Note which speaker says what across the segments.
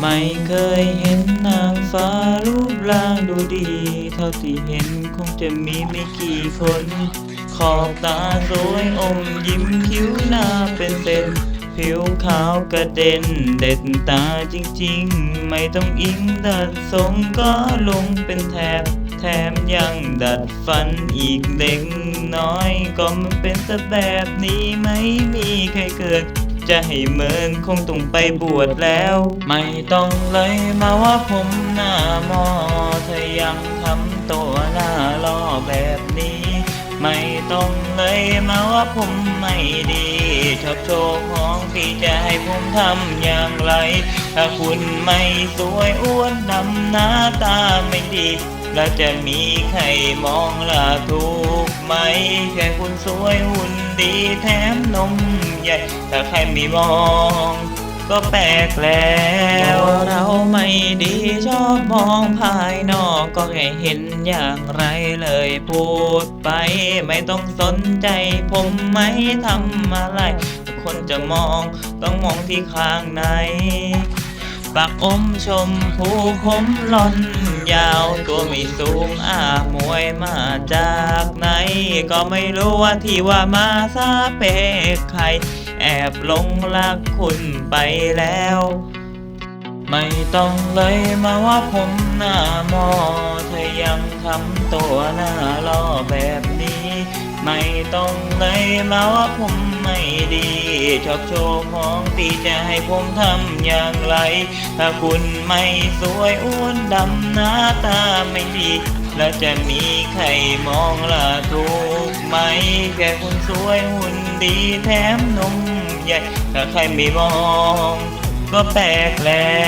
Speaker 1: ไม่เคยเห็นนางฟ้ารูปร่างดูดี เท่าที่เห็นคงจะมีไม่กี่คน ขอบตาสวยอมยิ้มผิวหน้าเป็นเป็นผิวขาวกระเด็นเด็ดตาจริงๆ ไม่ต้องอิงดัดทรงก็ลงเป็นแถบ แถมยังดัดฟันอีกเล็กน้อย ก็มันเป็นซะแบบนี้ไม่มีใครเกิด จะให้เมินคงต้องไปบวชแล้ว ไม่ต้องเลยมาว่าผมหน้ามอเธอยังทำตัวหน้าล่อแบบนี้ ไม่ต้องเลยมาว่าผมไม่ดีชอบโชว์ของที่จะให้ผมทำอย่างไร ถ้าคุณไม่สวยอ้วนดำหน้าตาไม่ดีแล้วจะมีใครมองล่ะถูกไหมแค่คุณสวยหุ่นดีแถมนม ใหญ่ถ้าใครไม่มอง ก็แปลกแล้วเราไม่ดีชอบมองภายนอกก็แค่เห็นอย่างไรเลยพูดไปไม่ต้องสนใจ ผมไม่ทำอะไรคนจะมองต้องมองที่ข้างใน ปากอมชมผู้คมล่อนยาวตัวไม่สูงอามวยมาจากไหน ก็ไม่รู้ว่าที่ว่ามาซาเปกใคร แอบหลงรักคุณไปแล้ว ไม่ต้องเลยมาว่าผมหน้ามอเธอยังทำตัวหน้าล่อแบบนี้ ไม่ต้องเลยมาว่าผมไม่ดี ชอบโชว์ของตีจะให้ผมทำอย่างไร ถ้าคุณไม่สวยอ้วนดำหน้าตาไม่ดี แล้วจะมีใครมองละถูกไหม แค่คุณสวยหุ่นดีแถมนมใหญ่ ถ้าใครไม่มองก็แปลกแล้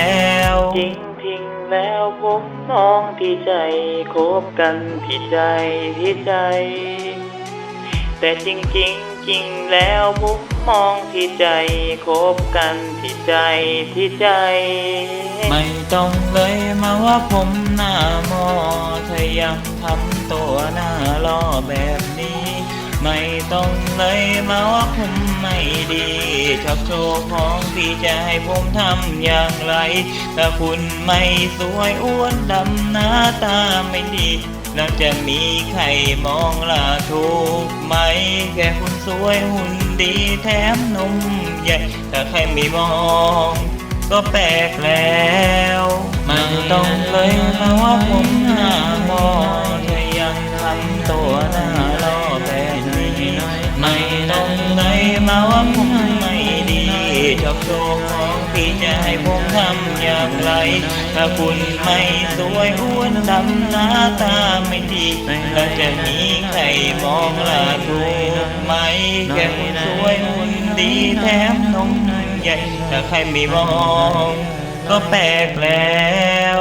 Speaker 1: วจริงทิ้งๆแล้วผมน้องที่ใจคบกันที่ใจที่ใจ แต่จริงจริงจริงแล้วผมมองที่ใจคบกันที่ใจที่ใจ ไม่ต้องเลยมาว่าผมหน้ามอถ้ายังทำตัวหน้าล่อแบบนี้ ไม่ต้องเลยมาว่าผมไม่ดี ชอบโชว์ของที่จะให้ผมทำอย่างไร ถ้าคุณไม่สวยอ้วนดำหน้าตาไม่ดีแล้วจะมีใครมองล่ะถูกไหม แค่คุณสวยหุ่นดีแถมนุ่มใหญ่ถ้าใครไม่มองก็แปลกแล้วไม่ต้องเลยมาว่าผมหน้ามอง ชอบโชว์ของที่จะให้ผมทำอย่างไร ถ้าคุณไม่สวยอ้วนดำหน้าตาไม่ดีแล้วจะมีใครมองล่ะถูกไหมแค่คุณสวยหุ่นดีแถมนมใหญ่ถ้าใครไม่มอง ก็แปลกแล้ว